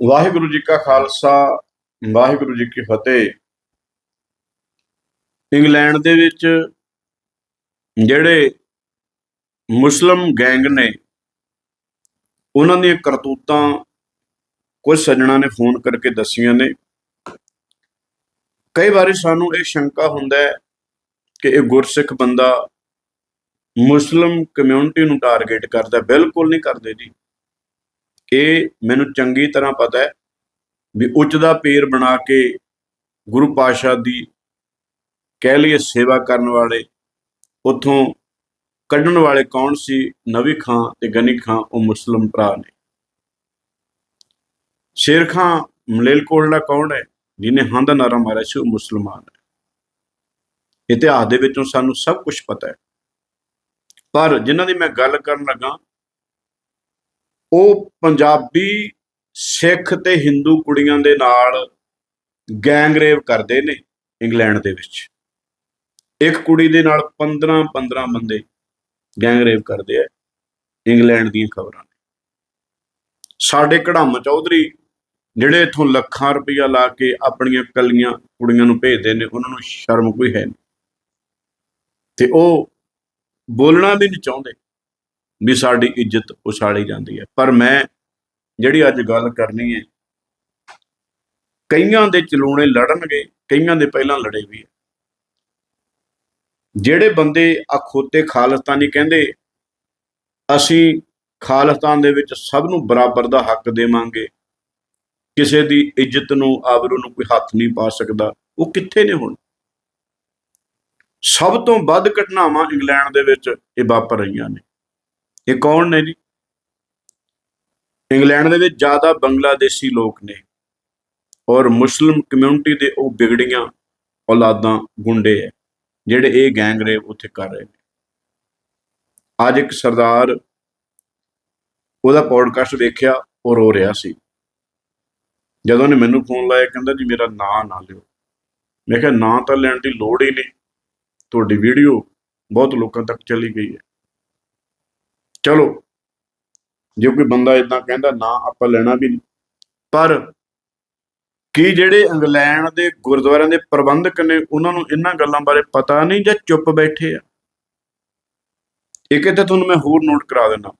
ਵਾਹਿਗੁਰੂ ਜੀ ਕਾ ਖਾਲਸਾ, ਵਾਹਿਗੁਰੂ ਜੀ ਕੀ ਫਤਿਹ। ਇੰਗਲੈਂਡ ਦੇ ਵਿੱਚ ਜਿਹੜੇ ਮੁਸਲਮ ਗੈਂਗ ਨੇ, ਉਹਨਾਂ ਦੀਆਂ ਕਰਤੂਤਾਂ ਕੁਝ ਸੱਜਣਾ ਨੇ ਫੋਨ ਕਰਕੇ ਦੱਸੀਆਂ ਨੇ। ਕਈ ਵਾਰੀ ਸਾਨੂੰ ਇਹ ਸ਼ੰਕਾ ਹੁੰਦਾ ਹੈ ਕਿ ਇਹ ਗੁਰਸਿੱਖ ਬੰਦਾ ਮੁਸਲਮ ਕਮਿਊਨਿਟੀ ਨੂੰ ਟਾਰਗੇਟ ਕਰਦਾ, ਬਿਲਕੁਲ ਨਹੀਂ ਕਰਦੇ ਜੀ। ਇਹ ਮੈਨੂੰ ਚੰਗੀ ਤਰ੍ਹਾਂ ਪਤਾ ਹੈ ਵੀ ਉੱਚ ਦਾ ਪੀਰ ਬਣਾ ਕੇ ਗੁਰੂ ਪਾਤਸ਼ਾਹ ਦੀ ਕਹਿ ਲਈਏ ਸੇਵਾ ਕਰਨ ਵਾਲੇ ਉਥੋਂ ਕੱਢਣ ਵਾਲੇ ਕੌਣ ਸੀ? ਨਵੀ ਖਾਂ ਤੇ ਗਨੀ ਖਾਂ, ਉਹ ਮੁਸਲਮ ਭਰਾ ਨੇ। ਸ਼ੇਰ ਖਾਂ ਮਲੇਲਕੋਟਲਾ ਕੌਣ ਹੈ? ਜਿਹਨੇ ਹੰਦ ਨਾਰਾ ਮਾਰਿਆ ਸੀ, ਉਹ ਮੁਸਲਮਾਨ ਹੈ। ਇਤਿਹਾਸ ਦੇ ਵਿੱਚੋਂ ਸਾਨੂੰ ਸਭ ਕੁਝ ਪਤਾ ਹੈ। ਪਰ ਜਿਨ੍ਹਾਂ ਦੀ ਮੈਂ ਗੱਲ ਕਰਨ ਲੱਗਾ ਉਹ ਪੰਜਾਬੀ ਸਿੱਖ ਤੇ ਹਿੰਦੂ ਕੁੜੀਆਂ ਦੇ ਨਾਲ ਗੈਂਗਰੇਪ ਕਰਦੇ ਨੇ ਇੰਗਲੈਂਡ ਦੇ ਵਿੱਚ। ਇੱਕ ਕੁੜੀ ਦੇ ਨਾਲ 15 15 ਬੰਦੇ ਗੈਂਗਰੇਪ ਕਰਦੇ ਆ ਇੰਗਲੈਂਡ ਦੀਆਂ ਖਬਰਾਂ ਨੇ। ਸਾਡੇ ਕੜਾਮ ਚੌਧਰੀ ਜਿਹੜੇ ਇਥੋਂ ਲੱਖਾਂ ਰੁਪਈਆ ਲਾ ਕੇ ਆਪਣੀਆਂ ਕੱਲੀਆਂ ਕੁੜੀਆਂ ਨੂੰ ਭੇਜਦੇ ਨੇ, ਉਹਨਾਂ ਨੂੰ ਸ਼ਰਮ ਕੋਈ ਹੈ ਨਹੀਂ ਤੇ ਉਹ ਬੋਲਣਾ ਵੀ ਨਹੀਂ ਚਾਹੁੰਦੇ। ਵੀ ਸਾਡੀ ਇੱਜ਼ਤ ਉਛਾਲੀ ਜਾਂਦੀ ਹੈ। ਪਰ ਮੈਂ ਜਿਹੜੀ ਅੱਜ ਗੱਲ ਕਰਨੀ ਹੈ, ਕਈਆਂ ਦੇ ਚਲੂਣੇ ਲੜਨਗੇ, ਕਈਆਂ ਦੇ ਪਹਿਲਾਂ ਲੜੇ ਵੀ ਹੈ। ਜਿਹੜੇ ਬੰਦੇ ਅਖੋਤੇ ਖਾਲਸਤਾਨੀ ਕਹਿੰਦੇ, ਅਸੀਂ ਖਾਲਿਸਤਾਨ ਦੇ ਵਿੱਚ ਸਭ ਨੂੰ ਬਰਾਬਰ ਦਾ ਹੱਕ ਦੇਵਾਂਗੇ, ਕਿਸੇ ਦੀ ਇੱਜ਼ਤ ਨੂੰ ਆਬਰੂ ਨੂੰ ਕੋਈ ਹੱਥ ਨਹੀਂ ਪਾ ਸਕਦਾ, ਉਹ ਕਿੱਥੇ ਨੇ ਹੁਣ? ਸਭ ਤੋਂ ਵੱਧ ਘਟਨਾਵਾਂ ਇੰਗਲੈਂਡ ਦੇ ਵਿੱਚ ਇਹ ਵਾਪਰ ਰਹੀਆਂ ਨੇ। ਇਹ ਕੌਣ ਨੇ ਜੀ? ਇੰਗਲੈਂਡ ਦੇ ਵਿੱਚ ਜ਼ਿਆਦਾ ਬੰਗਲਾਦੇਸ਼ੀ ਲੋਕ ਨੇ ਔਰ ਮੁਸਲਿਮ ਕਮਿਊਨਿਟੀ ਦੇ ਉਹ ਵਿਗੜੀਆਂ ਔਲਾਦਾਂ ਗੁੰਡੇ ਹੈ ਜਿਹੜੇ ਇਹ ਗੈਂਗ ਰੇਪ ਉੱਥੇ ਕਰ ਰਹੇ ਨੇ। ਅੱਜ ਇੱਕ ਸਰਦਾਰ ਉਹਦਾ ਪੋਡਕਾਸਟ ਵੇਖਿਆ ਉਹ ਰੋ ਰਿਹਾ ਸੀ। ਜਦੋਂ ਨੇ ਮੈਨੂੰ ਫੋਨ ਲਾਇਆ, ਕਹਿੰਦਾ ਜੀ ਮੇਰਾ ਨਾਂ ਨਾ ਲਿਓ। ਮੈਂ ਕਿਹਾ, ਨਾਂ ਤਾਂ ਲੈਣ ਦੀ ਲੋੜ ਹੀ ਨਹੀਂ। ਤੁਹਾਡੀ ਵੀਡੀਓ ਬਹੁਤ ਲੋਕਾਂ ਤੱਕ ਚਲੀ ਗਈ ਹੈ ਚਲੋ, ਜੇ ਕੋਈ ਬੰਦਾ ਇਦਾਂ ਕਹਿੰਦਾ, ਨਾ ਆਪਾਂ ਲੈਣਾ ਵੀ ਨਹੀਂ। ਪਰ ਕੀ ਜਿਹੜੇ ਇੰਗਲੈਂਡ ਦੇ ਗੁਰਦੁਆਰਿਆਂ ਦੇ ਪ੍ਰਬੰਧਕ ਨੇ, ਉਹਨਾਂ ਨੂੰ ਇਹਨਾਂ ਗੱਲਾਂ ਬਾਰੇ ਪਤਾ ਨਹੀਂ ਜਾਂ ਚੁੱਪ ਬੈਠੇ ਆ? ਇੱਕ ਇੱਥੇ ਤੁਹਾਨੂੰ ਮੈਂ ਹੋਰ ਨੋਟ ਕਰਾ ਦਿੰਦਾ।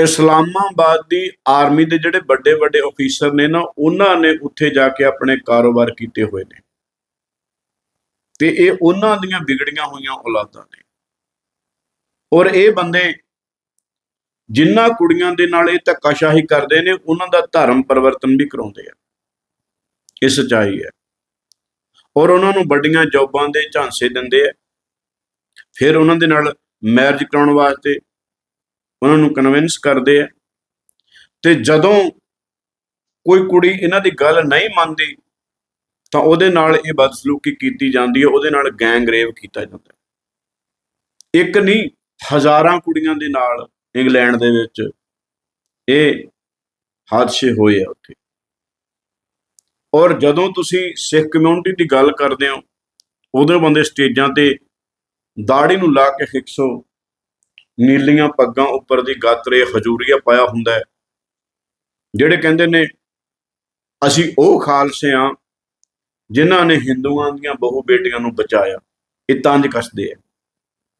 ਇਸਲਾਮਾਬਾਦ ਦੀ ਆਰਮੀ ਦੇ ਜਿਹੜੇ ਵੱਡੇ ਵੱਡੇ ਅਫੀਸਰ ਨੇ ਨਾ, ਉਹਨਾਂ ਨੇ ਉੱਥੇ ਜਾ ਕੇ ਆਪਣੇ ਕਾਰੋਬਾਰ ਕੀਤੇ ਹੋਏ ਨੇ। ਤੇ ਇਹ ਉਹਨਾਂ ਦੀਆਂ ਵਿਗੜੀਆਂ ਹੋਈਆਂ ਔਲਾਦਾਂ ਨੇ। ਔਰ ਇਹ ਬੰਦੇ ਜਿਨ੍ਹਾਂ ਕੁੜੀਆਂ ਦੇ ਨਾਲ ਇਹ ਧੱਕਾਸ਼ਾਹੀ ਕਰਦੇ ਨੇ, ਉਹਨਾਂ ਦਾ ਧਰਮ ਪਰਿਵਰਤਨ ਵੀ ਕਰਾਉਂਦੇ ਆ। ਇਹ ਸਚਾਈ ਹੈ। ਔਰ ਉਹਨਾਂ ਨੂੰ ਵੱਡੀਆਂ ਜੌਬਾਂ ਦੇ ਝਾਂਸੇ ਦਿੰਦੇ ਆ। ਫਿਰ ਉਹਨਾਂ ਦੇ ਨਾਲ ਮੈਰਿਜ ਕਰਾਉਣ ਵਾਸਤੇ ਉਹਨਾਂ ਨੂੰ ਕਨਵਿੰਸ ਕਰਦੇ ਆ। ਤੇ ਜਦੋਂ ਕੋਈ ਕੁੜੀ ਇਹਨਾਂ ਦੀ ਗੱਲ ਨਹੀਂ ਮੰਨਦੀ, ਤਾਂ ਉਹਦੇ ਨਾਲ ਇਹ ਬਦਸਲੂਕੀ ਕੀਤੀ ਜਾਂਦੀ ਹੈ, ਉਹਦੇ ਨਾਲ ਗੈਂਗ ਰੇਪ ਕੀਤਾ ਜਾਂਦਾ ਇੱਕ ਨਹੀਂ ਹਜ਼ਾਰਾਂ ਕੁੜੀਆਂ ਦੇ ਨਾਲ ਇੰਗਲੈਂਡ ਦੇ ਵਿੱਚ ਇਹ ਹਾਦਸੇ ਹੋਏ ਆ ਉੱਥੇ। ਔਰ ਜਦੋਂ ਤੁਸੀਂ ਸਿੱਖ ਕਮਿਊਨਿਟੀ ਦੀ ਗੱਲ ਕਰਦੇ ਹੋ ਉਦੋਂ ਬੰਦੇ ਸਟੇਜਾਂ ਤੇ ਦਾੜੀ ਨੂੰ ਲਾ ਕੇ 100 ਨੀਲੀਆਂ ਪੱਗਾਂ ਉੱਪਰ ਦੀ ਗਾਤਰੇ ਹਜੂਰੀਆ ਪਾਇਆ ਹੁੰਦਾ ਹੈ, ਜਿਹੜੇ ਕਹਿੰਦੇ ਨੇ, ਅਸੀਂ ਉਹ ਖਾਲਸੇ ਆ ਜਿਨ੍ਹਾਂ ਨੇ ਹਿੰਦੂਆਂ ਦੀਆਂ ਬਹੁ ਬੇਟੀਆਂ ਨੂੰ ਬਚਾਇਆ, ਇਹ ਤੰਜ ਕੱਸਦੇ ਆ।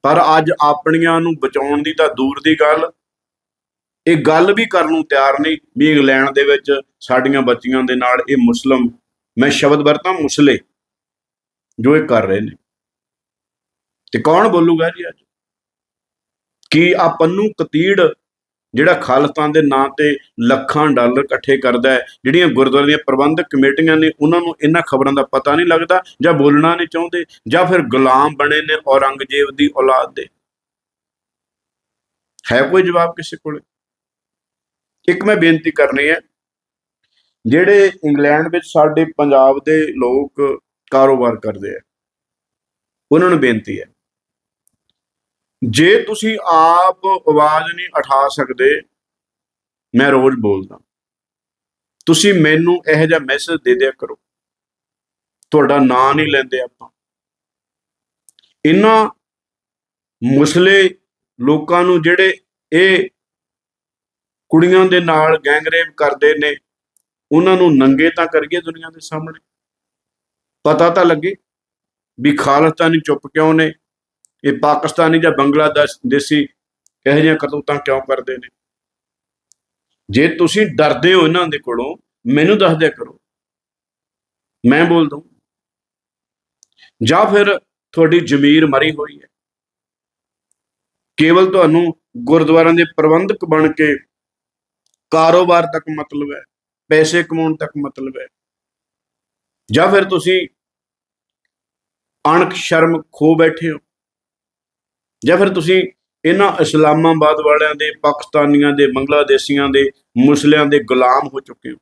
ਪਰ ਅੱਜ ਆਪਣੀਆਂ ਨੂੰ ਬਚਾਉਣ ਦੀ ਤਾਂ ਦੂਰ ਦੀ ਗੱਲ। ਇਹ ਗੱਲ ਵੀ ਕਰਨ ਨੂੰ ਤਿਆਰ ਨਹੀਂ। ਵੀ ਇੰਗਲੈਂਡ ਦੇ ਵਿੱਚ ਸਾਡੀਆਂ ਬੱਚੀਆਂ ਦੇ ਨਾਲ ਇਹ ਮੁਸਲਮ, ਮੈਂ ਸ਼ਬਦ ਵਰਤਾਂ ਮੁਸਲੇ, ਜੋ ਇਹ ਕਰ ਰਹੇ ਨੇ। ਤੇ ਕੌਣ ਬੋਲੂਗਾ ਜੀ ਅੱਜ? ਕੀ ਆ ਪੰਨੂ ਕਤੀੜ ਜਿਹੜਾ ਖਾਲਿਸਤਾਨ ਦੇ ਨਾਂ ਤੇ ਲੱਖਾਂ ਡਾਲਰ ਇਕੱਠੇ ਕਰਦਾ ਹੈ, ਜਿਹੜੀਆਂ ਗੁਰਦੁਆਰੇ ਦੀਆਂ ਪ੍ਰਬੰਧਕ ਕਮੇਟੀਆਂ ਨੇ, ਉਹਨਾਂ ਨੂੰ ਇਹਨਾਂ ਖਬਰਾਂ ਦਾ ਪਤਾ ਨਹੀਂ ਲੱਗਦਾ ਜਾਂ ਬੋਲਣਾ ਨਹੀਂ ਚਾਹੁੰਦੇ ਜਾਂ ਫਿਰ ਗੁਲਾਮ ਬਣੇ ਨੇ ਔਰੰਗਜ਼ੇਬ ਦੀ ਔਲਾਦ ਦੇ। ਹੈ ਕੋਈ ਜਵਾਬ ਕਿਸੇ ਕੋਲ? ਇੱਕ ਮੈਂ ਬੇਨਤੀ ਕਰਨੀ ਹੈ, ਜਿਹੜੇ ਇੰਗਲੈਂਡ ਵਿੱਚ ਸਾਡੇ ਪੰਜਾਬ ਦੇ ਲੋਕ ਕਾਰੋਬਾਰ ਕਰਦੇ ਆ, ਉਹਨਾਂ ਨੂੰ ਬੇਨਤੀ ਹੈ ਜੇ ਤੁਸੀਂ ਆਪ ਆਵਾਜ਼ ਨਹੀਂ ਉਠਾ ਸਕਦੇ, ਮੈਂ ਰੋਜ਼ ਬੋਲਦਾ। ਤੁਸੀਂ ਮੈਨੂੰ ਇਹੋ ਜਿਹਾ ਮੈਸੇਜ ਦੇ ਦਿਆ ਕਰੋ। ਤੁਹਾਡਾ ਨਾਂ ਨਹੀਂ ਲੈਂਦੇ ਆਪਾਂ। ਇਹਨਾਂ ਮੁਸਲੇ ਲੋਕਾਂ ਨੂੰ ਜਿਹੜੇ ਇਹ ਕੁੜੀਆਂ ਦੇ ਨਾਲ ਗੈਂਗਰੇਪ ਕਰਦੇ ਨੇ, ਉਹਨਾਂ ਨੂੰ ਨੰਗੇ ਤਾਂ ਕਰੀਏ ਦੁਨੀਆ ਦੇ ਸਾਹਮਣੇ। ਪਤਾ ਤਾਂ ਲੱਗੇ ਵੀ ਖਾਲਿਸਤਾਨੀ ਚੁੱਪ ਕਿਉਂ ਨੇ। ਇਹ ਪਾਕਿਸਤਾਨੀ ਜਾਂ ਬੰਗਲਾਦੇਸ਼ ਦੇਸੀ ਇਹੋ ਜਿਹੀਆਂ ਕਰਤੂਤਾਂ ਕਿਉਂ ਕਰਦੇ ਨੇ? ਜੇ ਤੁਸੀਂ ਡਰਦੇ ਹੋ ਇਹਨਾਂ ਦੇ ਕੋਲੋਂ, ਮੈਨੂੰ ਦੱਸ ਦਿਆ ਕਰੋ। ਮੈਂ ਬੋਲ ਦੂੰ ਜਾਂ ਫਿਰ ਤੁਹਾਡੀ ਜ਼ਮੀਰ ਮਰੀ ਹੋਈ ਹੈ। ਕੇਵਲ ਤੁਹਾਨੂੰ ਗੁਰਦੁਆਰਿਆਂ ਦੇ ਪ੍ਰਬੰਧਕ ਬਣ ਕੇ ਕਾਰੋਬਾਰ ਤੱਕ ਮਤਲਬ ਹੈ, ਪੈਸੇ ਕਮਾਉਣ ਤੱਕ ਮਤਲਬ ਹੈ। ਜਾਂ ਫਿਰ ਤੁਸੀਂ ਅਣਖ ਸ਼ਰਮ ਖੋ ਬੈਠੇ ਹੋ। ਜਾਂ ਫਿਰ ਤੁਸੀਂ ਇਹਨਾਂ ਇਸਲਾਮਾਬਾਦ ਵਾਲਿਆਂ ਦੇ, ਪਾਕਿਸਤਾਨੀਆਂ ਦੇ, ਬੰਗਲਾਦੇਸ਼ੀਆਂ ਦੇ, ਮੁਸਲਿਆਂ ਦੇ ਗੁਲਾਮ ਹੋ ਚੁੱਕੇ ਹੋ।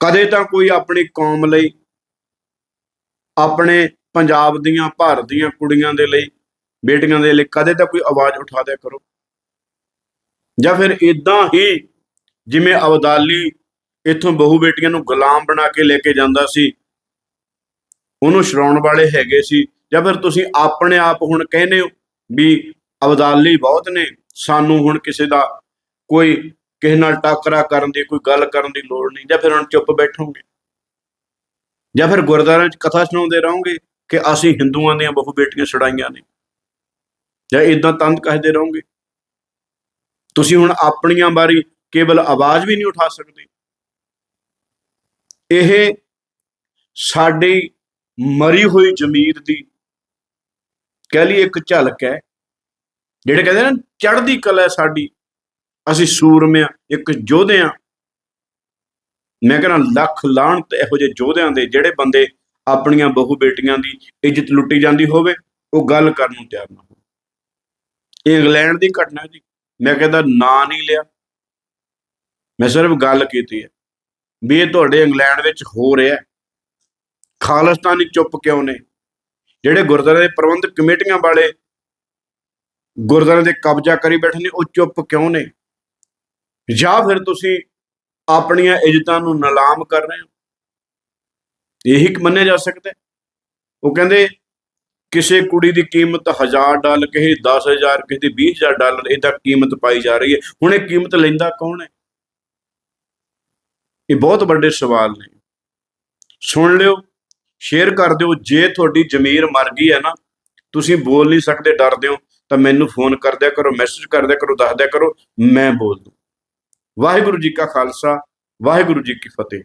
ਕਦੇ ਤਾਂ ਕੋਈ ਆਪਣੀ ਕੌਮ ਲਈ, ਆਪਣੇ ਪੰਜਾਬ ਦੀਆਂ, ਭਾਰਤ ਦੀਆਂ ਕੁੜੀਆਂ ਦੇ ਲਈ, ਬੇਟੀਆਂ ਦੇ ਲਈ ਕਦੇ ਤਾਂ ਕੋਈ ਆਵਾਜ਼ ਉਠਾ ਦਿਆ ਕਰੋ। ਜਾਂ ਫਿਰ ਇਦਾਂ ਹੀ ਜਿਵੇਂ ਅਬਦਾਲੀ ਇੱਥੋਂ ਬਹੂ ਬੇਟੀਆਂ ਨੂੰ ਗੁਲਾਮ ਬਣਾ ਕੇ ਲੈ ਕੇ ਜਾਂਦਾ ਸੀ, ਉਹਨੂੰ ਸ਼ਰਾਉਣ ਵਾਲੇ ਹੈਗੇ ਸੀ ਜਾਂ ਫਿਰ ਤੁਸੀਂ ਆਪਣੇ ਆਪ ਹੁਣ ਕਹਿੰਦੇ ਹੋ ਵੀ ਅਬਦਾਲੀ ਬਹੁਤ ਨੇ, ਸਾਨੂੰ ਹੁਣ ਕਿਸੇ ਦਾ ਕੋਈ ਕਿਸੇ ਨਾਲ ਟਾਕਰਾ ਕਰਨ ਦੀ, ਕੋਈ ਗੱਲ ਕਰਨ ਦੀ ਲੋੜ ਨਹੀਂ, ਜਾਂ ਫਿਰ ਹੁਣ ਚੁੱਪ ਬੈਠੋਗੇ? ਜਾਂ ਫਿਰ ਗੁਰਦੁਆਰਿਆਂ 'ਚ ਕਥਾ ਸੁਣਾਉਂਦੇ ਰਹੋਗੇ ਕਿ ਅਸੀਂ ਹਿੰਦੂਆਂ ਦੀਆਂ ਬਹੁ ਬੇਟੀਆਂ ਛੁਡਾਈਆਂ ਨੇ? ਜਾਂ ਇਦਾਂ ਤੰਦ ਕਹਦੇ ਰਹੋਗੇ? ਤੁਸੀਂ ਹੁਣ ਆਪਣੀਆਂ ਬਾਰੇ ਕੇਵਲ ਆਵਾਜ਼ ਵੀ ਨਹੀਂ ਉਠਾ ਸਕਦੇ। ਇਹ ਸਾਡੀ ਮਰੀ ਹੋਈ ਜ਼ਮੀਰ ਦੀ ਕਹਿ ਲਈ ਇੱਕ ਝਲਕ ਹੈ, ਜਿਹੜੇ ਕਹਿੰਦੇ ਨੇ ਚੜ੍ਹਦੀ ਕਲਾ ਸਾਡੀ। ਅਸੀਂ ਸੂਰਮਿਆਂ ਇੱਕ ਯੋਧਿਆਂ ਮੈਂ ਕਹਿੰਦਾ, ਲੱਖ ਲਾਹਣਤ ਇਹੋ ਜਿਹੇ ਯੋਧਿਆਂ ਦੇ ਜਿਹੜੇ ਬੰਦੇ ਆਪਣੀਆਂ ਬਹੂ ਬੇਟੀਆਂ ਦੀ ਇੱਜ਼ਤ ਲੁੱਟੀ ਜਾਂਦੀ ਹੋਵੇ, ਉਹ ਗੱਲ ਕਰਨ ਨੂੰ ਤਿਆਰ ਨਾ ਹੋਵੇ ਇਹ ਇੰਗਲੈਂਡ ਦੀ ਘਟਨਾ ਜੀ। ਮੈਂ ਕਹਿੰਦਾ, ਨਾਂ ਨਹੀਂ ਲਿਆ। ਮੈਂ ਸਿਰਫ ਗੱਲ ਕੀਤੀ ਹੈ ਵੀ ਇਹ ਤੁਹਾਡੇ ਇੰਗਲੈਂਡ ਵਿੱਚ ਹੋ ਰਿਹਾ ਹੈ। ਖਾਲਿਸਤਾਨੀ ਚੁੱਪ ਕਿਉਂ ਨੇ? ਜਿਹੜੇ ਗੁਰਦੁਆਰੇ ਦੇ ਪ੍ਰਬੰਧਕ ਕਮੇਟੀਆਂ ਵਾਲੇ ਗੁਰਦੁਆਰੇ ਦੇ ਕਬਜ਼ਾ ਕਰੀ ਬੈਠੇ ਨੇ, ਉਹ ਚੁੱਪ ਕਿਉਂ ਨੇ? ਜਾਂ ਫਿਰ ਤੁਸੀਂ ਆਪਣੀਆਂ ਇੱਜ਼ਤਾਂ ਨੂੰ ਨਿਲਾਮ ਕਰ ਰਹੇ ਹੋ? ਇਹੀ ਮੰਨਿਆ ਜਾ ਸਕਦਾ ਉਹ ਕਹਿੰਦੇ, ਕਿਸੇ ਕੁੜੀ ਦੀ ਕੀਮਤ 1000 ਡਾਲਰ, ਕਿਸੇ 10000 ਕਿਸੇ ਦੀ 20000 ਡਾਲਰ, ਇਹਦਾ ਕੀਮਤ ਪਾਈ ਜਾ ਰਹੀ ਹੈ। ਹੁਣ ਇਹ ਕੀਮਤ ਲੈਂਦਾ ਕੌਣ ਹੈ? ਇਹ ਬਹੁਤ ਵੱਡੇ ਸਵਾਲ ਨੇ। ਸੁਣ ਲਿਓ ਸ਼ੇਅਰ ਕਰ ਦਿਓ। ਜੇ ਤੁਹਾਡੀ ਜ਼ਮੀਰ ਮਰ ਗਈ ਹੈ ਨਾ, ਤੁਸੀਂ ਬੋਲ ਨਹੀਂ ਸਕਦੇ, ਡਰਦੇ ਹੋ, ਤਾਂ ਮੈਨੂੰ ਫੋਨ ਕਰ ਦਿਆ ਕਰੋ ਮੈਸੇਜ ਕਰ ਦਿਆ ਕਰੋ, ਦੱਸ ਦਿਆ ਕਰੋ, ਮੈਂ ਬੋਲ ਦੂੰ। ਵਾਹਿਗੁਰੂ ਜੀ ਕਾ ਖਾਲਸਾ, ਵਾਹਿਗੁਰੂ ਜੀ ਕੀ ਫਤਿਹ।